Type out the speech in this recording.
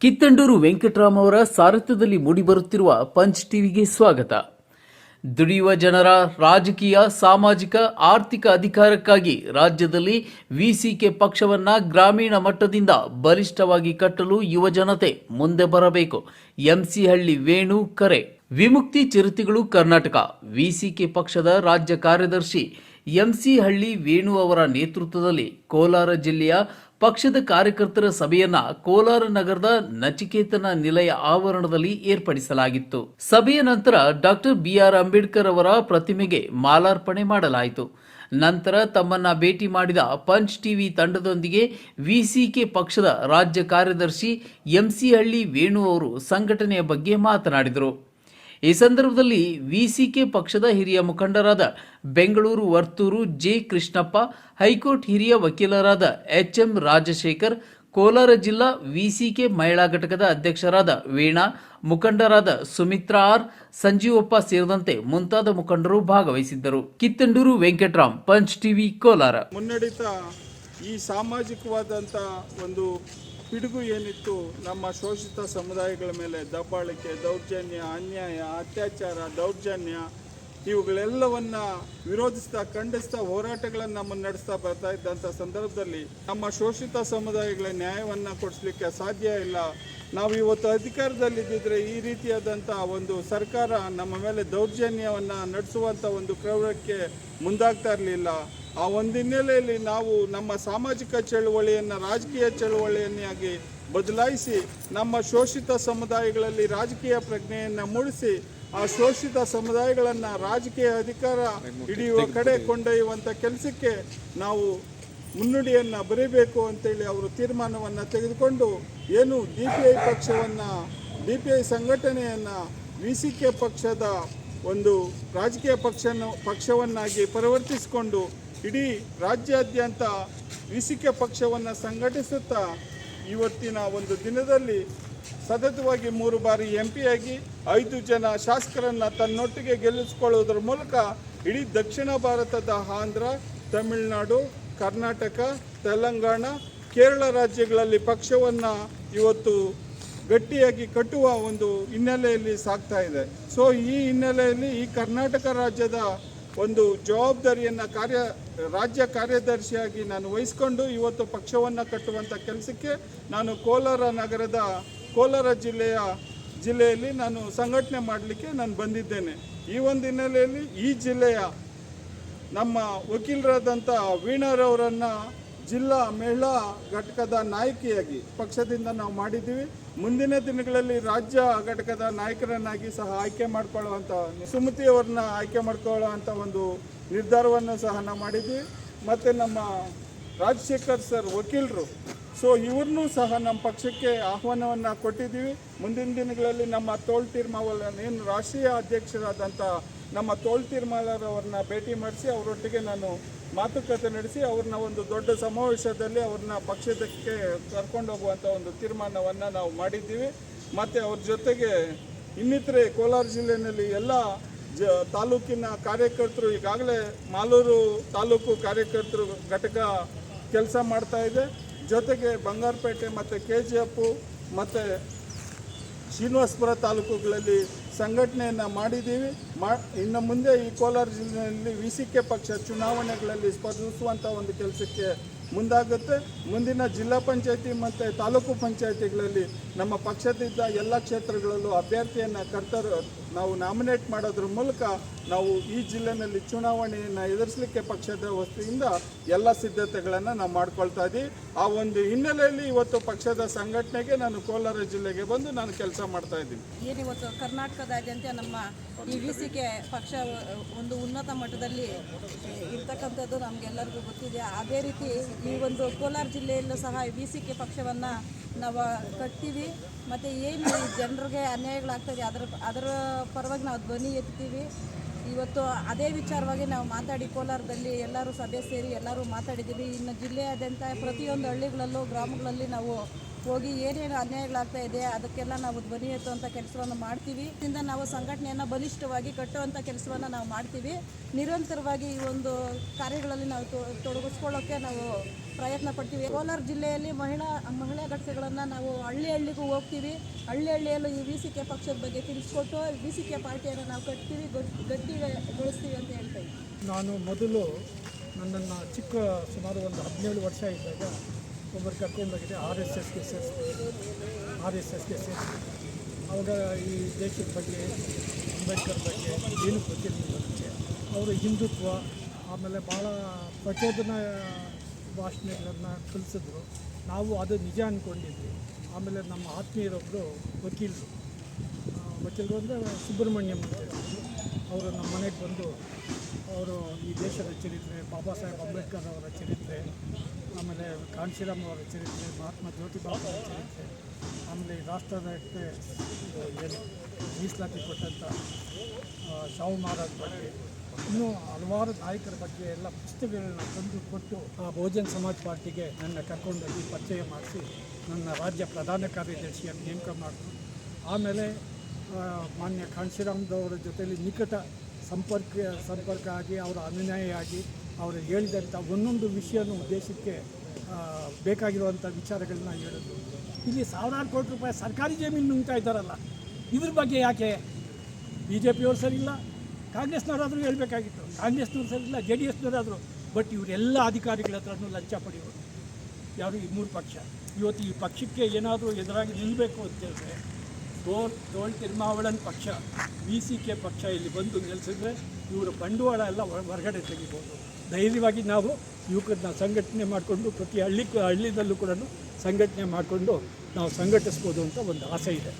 ಕಿತ್ತಂಡೂರು ವೆಂಕಟರಾಮ್ ಅವರ ಸಾರಥ್ಯದಲ್ಲಿ ಮೂಡಿಬರುತ್ತಿರುವ ಪಂಚ್ ಟಿವಿಗೆ ಸ್ವಾಗತ. ದುಡಿಯುವ ಜನರ ರಾಜಕೀಯ, ಸಾಮಾಜಿಕ, ಆರ್ಥಿಕ ಅಧಿಕಾರಕ್ಕಾಗಿ ರಾಜ್ಯದಲ್ಲಿ ವಿಸಿಕೆ ಪಕ್ಷವನ್ನ ಗ್ರಾಮೀಣ ಮಟ್ಟದಿಂದ ಬಲಿಷ್ಠವಾಗಿ ಕಟ್ಟಲು ಯುವ ಜನತೆ ಮುಂದೆ ಬರಬೇಕು. ಎಂಸಿಹಳ್ಳಿ ವೇಣು ಕರೆ. ವಿಮುಕ್ತಿ ಚಿರತೆಗಳು ಕರ್ನಾಟಕ. ವಿಸಿಕೆ ಪಕ್ಷದ ರಾಜ್ಯ ಕಾರ್ಯದರ್ಶಿ ಎಂಸಿಹಳ್ಳಿ ವೇಣು ಅವರ ನೇತೃತ್ವದಲ್ಲಿ ಕೋಲಾರ ಜಿಲ್ಲೆಯ ಪಕ್ಷದ ಕಾರ್ಯಕರ್ತರ ಸಭೆಯನ್ನ ಕೋಲಾರ ನಗರದ ನಚಿಕೇತನ ನಿಲಯ ಆವರಣದಲ್ಲಿ ಏರ್ಪಡಿಸಲಾಗಿತ್ತು. ಸಭೆಯ ನಂತರ ಡಾಕ್ಟರ್ ಬಿಆರ್ ಅಂಬೇಡ್ಕರ್ ಅವರ ಪ್ರತಿಮೆಗೆ ಮಾಲಾರ್ಪಣೆ ಮಾಡಲಾಯಿತು. ನಂತರ ತಮ್ಮನ್ನ ಭೇಟಿ ಮಾಡಿದ ಪಂಚ್ ಟಿವಿ ತಂಡದೊಂದಿಗೆ ವಿಸಿಕೆ ಪಕ್ಷದ ರಾಜ್ಯ ಕಾರ್ಯದರ್ಶಿ ಎಂಸಿಹಳ್ಳಿ ವೇಣು ಅವರು ಸಂಘಟನೆಯ ಬಗ್ಗೆ ಮಾತನಾಡಿದರು. ಈ ಸಂದರ್ಭದಲ್ಲಿ ವಿಸಿಕೆ ಪಕ್ಷದ ಹಿರಿಯ ಮುಖಂಡರಾದ Bengaluru Varthur J Krishnappa, high court ಹಿರಿಯ ವಕೀಲರಾದ ಎಚ್ ಎಂ ರಾಜಶೇಖರ್, ಕೋಲಾರ ಜಿಲ್ಲಾ ವಿಸಿಕೆ ಮಹಿಳಾ ಘಟಕದ ಅಧ್ಯಕ್ಷರಾದ ವೀಣಾ, ಮುಖಂಡರಾದ ಸುಮಿತ್ರಾ ಆರ್, ಸಂಜೀವಪ್ಪ ಸೇರಿದಂತೆ ಮುಂತಾದ ಮುಖಂಡರು ಭಾಗವಹಿಸಿದ್ದರು. Kittanduru Venkataram, Punch TV Kolar. ಮುನ್ನಡೆತ ಈ ಸಾಮಾಜಿಕವಾದಂಥ ಒಂದು ಪಿಡುಗು ಏನಿತ್ತು ನಮ್ಮ ಶೋಷಿತ ಸಮುದಾಯಗಳ ಮೇಲೆ ದಬ್ಬಾಳಿಕೆ ದೌರ್ಜನ್ಯ ಅನ್ಯಾಯ ಅತ್ಯಾಚಾರ ದೌರ್ಜನ್ಯ ಇವುಗಳೆಲ್ಲವನ್ನ ವಿರೋಧಿಸ್ತಾ, ಖಂಡಿಸ್ತಾ ಹೋರಾಟಗಳನ್ನು ನಮ್ಮನ್ನು ನಡೆಸ್ತಾ ಬರ್ತಾ ಇದ್ದಂಥ ಸಂದರ್ಭದಲ್ಲಿ ನಮ್ಮ ಶೋಷಿತ ಸಮುದಾಯಗಳ ನ್ಯಾಯವನ್ನು ಕೊಡಿಸ್ಲಿಕ್ಕೆ ಸಾಧ್ಯ ಇಲ್ಲ. ನಾವು ಇವತ್ತು ಅಧಿಕಾರದಲ್ಲಿದ್ದಿದ್ರೆ ಈ ರೀತಿಯಾದಂಥ ಒಂದು ಸರ್ಕಾರ ನಮ್ಮ ಮೇಲೆ ದೌರ್ಜನ್ಯವನ್ನು ನಡೆಸುವಂಥ ಒಂದು ಕ್ರೌರ್ಯಕ್ಕೆ ಮುಂದಾಗ್ತಾ ಇರಲಿಲ್ಲ. ಆ ಒಂದು ಹಿನ್ನೆಲೆಯಲ್ಲಿ ನಾವು ನಮ್ಮ ಸಾಮಾಜಿಕ ಚಳುವಳಿಯನ್ನು, ರಾಜಕೀಯ ಚಳುವಳಿಯನ್ನಾಗಿ ಬದಲಾಯಿಸಿ ನಮ್ಮ ಶೋಷಿತ ಸಮುದಾಯಗಳಲ್ಲಿ ರಾಜಕೀಯ ಪ್ರಜ್ಞೆಯನ್ನು ಮೂಡಿಸಿ ಆ ಶೋಷಿತ ಸಮುದಾಯಗಳನ್ನು ರಾಜಕೀಯ ಅಧಿಕಾರ ಹಿಡಿಯುವ ಕಡೆ ಕೊಂಡೊಯ್ಯುವಂಥ ಕೆಲಸಕ್ಕೆ ನಾವು ಮುನ್ನುಡಿಯನ್ನು ಬರೀಬೇಕು ಅಂತೇಳಿ ಅವರು ತೀರ್ಮಾನವನ್ನು ತೆಗೆದುಕೊಂಡು ಏನು ಡಿ ಪಿ ಐ ಪಕ್ಷವನ್ನು, ಡಿ ಪಿ ಐ ಸಂಘಟನೆಯನ್ನು ವಿ ಕೆ ಪಕ್ಷದ ಒಂದು ರಾಜಕೀಯ ಪಕ್ಷನ, ಪಕ್ಷವನ್ನಾಗಿ ಪರಿವರ್ತಿಸಿಕೊಂಡು ಇಡೀ ರಾಜ್ಯಾದ್ಯಂತ ವಿ ಸಿ ಕೆ ಪಕ್ಷವನ್ನು ಸಂಘಟಿಸುತ್ತಾ ಇವತ್ತಿನ ಒಂದು ದಿನದಲ್ಲಿ ಸತತವಾಗಿ ಮೂರು ಬಾರಿ ಎಂ ಆಗಿ ಐದು ಜನ ಶಾಸಕರನ್ನು ತನ್ನೊಟ್ಟಿಗೆ ಗೆಲ್ಲಿಸಿಕೊಳ್ಳುವುದರ ಮೂಲಕ ಇಡೀ ದಕ್ಷಿಣ ಭಾರತದ ಆಂಧ್ರ, ತಮಿಳುನಾಡು, ಕರ್ನಾಟಕ, ತೆಲಂಗಾಣ, ಕೇರಳ ರಾಜ್ಯಗಳಲ್ಲಿ ಪಕ್ಷವನ್ನು ಇವತ್ತು ಗಟ್ಟಿಯಾಗಿ ಕಟ್ಟುವ ಒಂದು ಹಿನ್ನೆಲೆಯಲ್ಲಿ ಸಾಗ್ತಾ ಇದೆ. ಸೊ ಈ ಹಿನ್ನೆಲೆಯಲ್ಲಿ ಈ ಕರ್ನಾಟಕ ರಾಜ್ಯದ ಒಂದು ಜವಾಬ್ದಾರಿಯನ್ನು ಕಾರ್ಯ, ರಾಜ್ಯ ಕಾರ್ಯದರ್ಶಿಯಾಗಿ ನಾನು ವಹಿಸ್ಕೊಂಡು ಇವತ್ತು ಪಕ್ಷವನ್ನು ಕಟ್ಟುವಂಥ ಕೆಲಸಕ್ಕೆ ನಾನು ಕೋಲಾರ ನಗರದ ಕೋಲಾರ ಜಿಲ್ಲೆಯ ಜಿಲ್ಲೆಯಲ್ಲಿ ನಾನು ಸಂಘಟನೆ ಮಾಡಲಿಕ್ಕೆ ನಾನು ಬಂದಿದ್ದೇನೆ. ಈ ಒಂದು ಹಿನ್ನೆಲೆಯಲ್ಲಿ ಈ ಜಿಲ್ಲೆಯ ನಮ್ಮ ವಕೀಲರಾದಂಥ ವೀಣಾರವರನ್ನು ಜಿಲ್ಲಾ ಮಹಿಳಾ ಘಟಕದ ನಾಯಕಿಯಾಗಿ ಪಕ್ಷದಿಂದ ನಾವು ಮಾಡಿದ್ದೀವಿ. ಮುಂದಿನ ದಿನಗಳಲ್ಲಿ ರಾಜ್ಯ ಘಟಕದ ನಾಯಕರನ್ನಾಗಿ ಸಹ ಆಯ್ಕೆ ಮಾಡ್ಕೊಳ್ಳುವಂಥ ಸುಮತಿಯವ್ರನ್ನ ಆಯ್ಕೆ ಮಾಡ್ಕೊಳ್ಳುವಂಥ ಒಂದು ನಿರ್ಧಾರವನ್ನು ಸಹ ನಾವು ಮಾಡಿದ್ವಿ ಮತ್ತು ನಮ್ಮ ರಾಜಶೇಖರ್ ಸರ್ ವಕೀಲರು ಸೊ ಇವ್ರನ್ನೂ ಸಹ ನಮ್ಮ ಪಕ್ಷಕ್ಕೆ ಆಹ್ವಾನವನ್ನು ಕೊಟ್ಟಿದ್ದೀವಿ. ಮುಂದಿನ ದಿನಗಳಲ್ಲಿ ನಮ್ಮ ತೋಳ್ ಏನು ರಾಷ್ಟ್ರೀಯ ಅಧ್ಯಕ್ಷರಾದಂಥ ನಮ್ಮ ತೋಳ್ ತೀರ್ಮಾಲರವ್ರನ್ನ ಭೇಟಿ ಮಾಡಿಸಿ, ಅವರೊಟ್ಟಿಗೆ ನಾನು ಮಾತುಕತೆ ನಡೆಸಿ, ಅವ್ರನ್ನ ಒಂದು ದೊಡ್ಡ ಸಮಾವೇಶದಲ್ಲಿ ಅವ್ರನ್ನ ಪಕ್ಷದಕ್ಕೆ ಕರ್ಕೊಂಡು ಹೋಗುವಂಥ ಒಂದು ತೀರ್ಮಾನವನ್ನು ನಾವು ಮಾಡಿದ್ದೀವಿ. ಮತ್ತು ಅವ್ರ ಜೊತೆಗೆ ಇನ್ನಿತರೆ ಕೋಲಾರ ಜಿಲ್ಲೆಯಲ್ಲಿ ಎಲ್ಲ ಜ, ತಾಲೂಕಿನ ಕಾರ್ಯಕರ್ತರು, ಈಗಾಗಲೇ ಮಾಲೂರು ತಾಲೂಕು ಕಾರ್ಯಕರ್ತರು ಘಟಕ ಕೆಲಸ ಮಾಡ್ತಾ ಇದೆ. ಜೊತೆಗೆ ಬಂಗಾರಪೇಟೆ ಮತ್ತು ಕೆ ಜಿ ಎಫ್ ಮತ್ತು ಶ್ರೀನಿವಾಸಪುರ ತಾಲೂಕುಗಳಲ್ಲಿ ಸಂಘಟನೆಯನ್ನು ಮಾಡಿದ್ದೀವಿ. ಮಾ, ಇನ್ನು ಮುಂದೆ ಈ ಕೋಲಾರ ಜಿಲ್ಲೆಯಲ್ಲಿ ವಿ ಸಿ ಕೆ ಪಕ್ಷ ಚುನಾವಣೆಗಳಲ್ಲಿ ಸ್ಪರ್ಧಿಸುವಂಥ ಒಂದು ಕೆಲಸಕ್ಕೆ ಮುಂದಾಗುತ್ತೆ. ಮುಂದಿನ ಜಿಲ್ಲಾ ಪಂಚಾಯತಿ ಮತ್ತು ತಾಲೂಕು ಪಂಚಾಯತಿಗಳಲ್ಲಿ ನಮ್ಮ ಪಕ್ಷದಿಂದ ಎಲ್ಲ ಕ್ಷೇತ್ರಗಳಲ್ಲೂ ಅಭ್ಯರ್ಥಿಯನ್ನು ಕರ್ತರು ನಾವು ನಾಮಿನೇಟ್ ಮಾಡೋದ್ರ ಮೂಲಕ ನಾವು ಈ ಜಿಲ್ಲೆನಲ್ಲಿ ಚುನಾವಣೆಯನ್ನು ಎದುರಿಸಲಿಕ್ಕೆ ಪಕ್ಷದ ವತಿಯಿಂದ ಎಲ್ಲ ಸಿದ್ಧತೆಗಳನ್ನು ನಾವು ಮಾಡ್ಕೊಳ್ತಾ ಇದ್ದೀವಿ. ಆ ಒಂದು ಹಿನ್ನೆಲೆಯಲ್ಲಿ ಇವತ್ತು ಪಕ್ಷದ ಸಂಘಟನೆಗೆ ನಾನು ಕೋಲಾರ ಜಿಲ್ಲೆಗೆ ಬಂದು ನಾನು ಕೆಲಸ ಮಾಡ್ತಾ ಇದ್ದೀನಿ. ಏನಿವತ್ತು ಕರ್ನಾಟಕದಾದ್ಯಂತ ನಮ್ಮ ಈ ಪಕ್ಷ ಒಂದು ಉನ್ನತ ಮಟ್ಟದಲ್ಲಿ ಇರ್ತಕ್ಕಂಥದ್ದು ನಮಗೆಲ್ಲರಿಗೂ ಗೊತ್ತಿದೆ. ಅದೇ ರೀತಿ ಈ ಒಂದು ಕೋಲಾರ ಜಿಲ್ಲೆಯಲ್ಲೂ ಸಹ ವಿ ಸಿ ಪಕ್ಷವನ್ನು ನಾವು ಕಟ್ತೀವಿ, ಮತ್ತು ಏನು ಜನರಿಗೆ ಅನ್ಯಾಯಗಳಾಗ್ತದೆ ಅದರ ಅದರ ಪರವಾಗಿ ನಾವು ಧ್ವನಿ ಎತ್ತೀವಿ. ಇವತ್ತು ಅದೇ ವಿಚಾರವಾಗಿ ನಾವು ಮಾತಾಡಿ ಕೋಲಾರದಲ್ಲಿ ಎಲ್ಲರೂ ಸಭೆ ಸೇರಿ ಎಲ್ಲರೂ ಮಾತಾಡಿದ್ದೀವಿ. ಇನ್ನು ಜಿಲ್ಲೆಯಾದ್ಯಂತ ಪ್ರತಿಯೊಂದು ಹಳ್ಳಿಗಳಲ್ಲೂ, ಗ್ರಾಮಗಳಲ್ಲಿ ನಾವು ಹೋಗಿ ಏನೇನು ಅನ್ಯಾಯಗಳಾಗ್ತಾ ಇದೆ, ಅದಕ್ಕೆಲ್ಲ ನಾವು ಧ್ವನಿ ಎತ್ತುವಂಥ ಕೆಲಸವನ್ನು ಮಾಡ್ತೀವಿ. ಇದರಿಂದ ನಾವು ಸಂಘಟನೆಯನ್ನು ಬಲಿಷ್ಠವಾಗಿ ಕಟ್ಟುವಂಥ ಕೆಲಸವನ್ನು ನಾವು ಮಾಡ್ತೀವಿ. ನಿರಂತರವಾಗಿ ಈ ಒಂದು ಕಾರ್ಯಗಳಲ್ಲಿ ನಾವು ತೊಡಗಿಸ್ಕೊಳ್ಳೋಕ್ಕೆ ನಾವು ಪ್ರಯತ್ನ ಪಡ್ತೀವಿ. ಕೋಲಾರ ಜಿಲ್ಲೆಯಲ್ಲಿ ಮಹಿಳಾ ಮಹಿಳಾ ಘಟಕಗಳನ್ನು ನಾವು ಹಳ್ಳಿ ಹಳ್ಳಿಗೂ ಹೋಗ್ತೀವಿ. ಹಳ್ಳಿ ಹಳ್ಳಿಯಲ್ಲೂ ಈ ವಿ ಸಿ ಕೆ ಪಕ್ಷದ ಬಗ್ಗೆ ತಿಳಿಸ್ಕೊಟ್ಟು ವಿ ಸಿ ಕೆ ಪಾರ್ಟಿಯನ್ನು ನಾವು ಕಟ್ತೀವಿ, ಗಟ್- ಗಟ್ಟಿಗೊಳಿಸ್ತೀವಿ ಅಂತ ಹೇಳ್ತೀವಿ ನಾನು ಮೊದಲು ನನ್ನನ್ನು ಚಿಕ್ಕ, ಸುಮಾರು ಒಂದು ಹದಿನೇಳು ವರ್ಷ ಇದ್ದಾಗ ಒಬ್ಬರು ಕರ್ಕೊಂಡೋಗಿದ್ದೆ ಆರ್ ಎಸ್ ಎಸ್ಗೆ ಸೇರಿಸ್ಬೇಕು ಆರ್ ಎಸ್ ಎಸ್ಗೆ ಸೇರಿಸ್ಬೇಕು ಅವಾಗ ಈ ದೇಶದ ಬಗ್ಗೆ, ಅಂಬೇಡ್ಕರ್ ಬಗ್ಗೆ ಏನು ಗೊತ್ತಿರಲಿಲ್ಲ ಬಗ್ಗೆ ಅವರು ಹಿಂದುತ್ವ, ಆಮೇಲೆ ಭಾಳ ಪ್ರಚೋದನ ಭಾಷಣೆಗಳನ್ನು ಕಲಿಸಿದ್ರು. ನಾವು ಅದು ನಿಜ ಅಂದ್ಕೊಂಡಿದ್ವಿ ಆಮೇಲೆ ನಮ್ಮ ಆತ್ಮೀಯರೊಬ್ಬರು ವಕೀಲರು. ವಕೀಲರು ಅಂದರೆ ಸುಬ್ರಹ್ಮಣ್ಯಂ ಅಂತ ಅವರು ನಮ್ಮ ಮನೆಗೆ ಬಂದು ಅವರು ಈ ದೇಶದ ಚರಿತ್ರೆ, ಬಾಬಾ ಸಾಹೇಬ್ ಅಂಬೇಡ್ಕರ್ ಅವರ ಚರಿತ್ರೆ, ಆಮೇಲೆ ಕಾಂಶಿರಾಮ್ ಅವರ ಚರಿತ್ರೆ, ಮಹಾತ್ಮ ಜ್ಯೋತಿಬಾ ಅವರ ಚರಿತ್ರೆ, ಆಮೇಲೆ ಈ ರಾಷ್ಟ್ರಕ್ಕೆ ಇದು ಏನು ಮೀಸಲಾತಿ ಕೊಟ್ಟಂಥ ಶಾವು ಮಹಾರಾಜ್ ಬಗ್ಗೆ, ಇನ್ನೂ ಹಲವಾರು ನಾಯಕರ ಬಗ್ಗೆ ಎಲ್ಲ ಪುಸ್ತಕಗಳನ್ನ ತಂದು ಕೊಟ್ಟು ಆ ಬಹುಜನ್ ಸಮಾಜ್ ಪಾರ್ಟಿಗೆ ನನ್ನ ಕರ್ಕೊಂಡೋಗಿ ಪರಿಚಯ ಮಾಡಿಸಿ, ನನ್ನ ರಾಜ್ಯ ಪ್ರಧಾನ ಕಾರ್ಯದರ್ಶಿಯನ್ನು ನೇಮಕ ಮಾಡಿದ್ರು. ಆಮೇಲೆ ಮಾನ್ಯ ಕಾಂಶಿರಾಮ್ದವರ ಜೊತೆಯಲ್ಲಿ ನಿಕಟ ಸಂಪರ್ಕ ಸಂಪರ್ಕ ಆಗಿ ಅವರ ಅನುಯಾಯಿ ಆಗಿ ಅವರು ಹೇಳಿದಂಥ ಒಂದೊಂದು ವಿಷಯನೂ ದೇಶಕ್ಕೆ ಆ, ಬೇಕಾಗಿರುವಂಥ ವಿಚಾರಗಳನ್ನ ಹೇಳೋದು. ಇಲ್ಲಿ ಸಾವಿರಾರು ಕೋಟಿ ರೂಪಾಯಿ ಸರ್ಕಾರಿ ಜಮೀನು ನುಂಗ್ತಾ ಇದ್ದಾರಲ್ಲ ಇದ್ರ ಬಗ್ಗೆ ಯಾಕೆ? ಬಿ ಜೆ ಪಿಯವ್ರು ಸರಿಯಿಲ್ಲ ಕಾಂಗ್ರೆಸ್ನವರಾದರೂ ಹೇಳಬೇಕಾಗಿತ್ತು. ಕಾಂಗ್ರೆಸ್ನವ್ರು ಸರಿಯಿಲ್ಲ ಜೆ ಡಿ ಎಸ್ನವರಾದರು. ಬಟ್ ಇವರೆಲ್ಲ ಅಧಿಕಾರಿಗಳ ಹತ್ರನೂ ಲಂಚ ಪಡೆಯೋರು. ಯಾರು ಈ ಮೂರು ಪಕ್ಷ? ಇವತ್ತು ಈ ಪಕ್ಷಕ್ಕೆ ಏನಾದರೂ ಎದುರಾಗಿ ನಿಲ್ಲಬೇಕು ಅಂತ ಹೇಳಿದ್ರೆ ತೋಲ್ ತೋಳ್ ತಿರುಮಾವಳನ್ ಪಕ್ಷ, ವಿ ಸಿ ಕೆ ಪಕ್ಷ ಇಲ್ಲಿ ಬಂದು ನೆಲೆಸಿದ್ರೆ ಇವರ ಬಂಡವಾಳ ಎಲ್ಲ ಹೊರ- ಹೊರಗಡೆ ತೆಗಿಬೋದು. ಧೈರ್ಯವಾಗಿ ನಾವು ಯುವಕರನ್ನ ಸಂಘಟನೆ ಮಾಡಿಕೊಂಡು, ಪ್ರತಿ ಹಳ್ಳಿ ಹಳ್ಳಿದಲ್ಲೂ ಕೂಡ ಸಂಘಟನೆ ಮಾಡಿಕೊಂಡು ನಾವು ಸಂಘಟಿಸ್ಬೋದು ಅಂತ ಒಂದು ಆಸೆ ಇದೆ.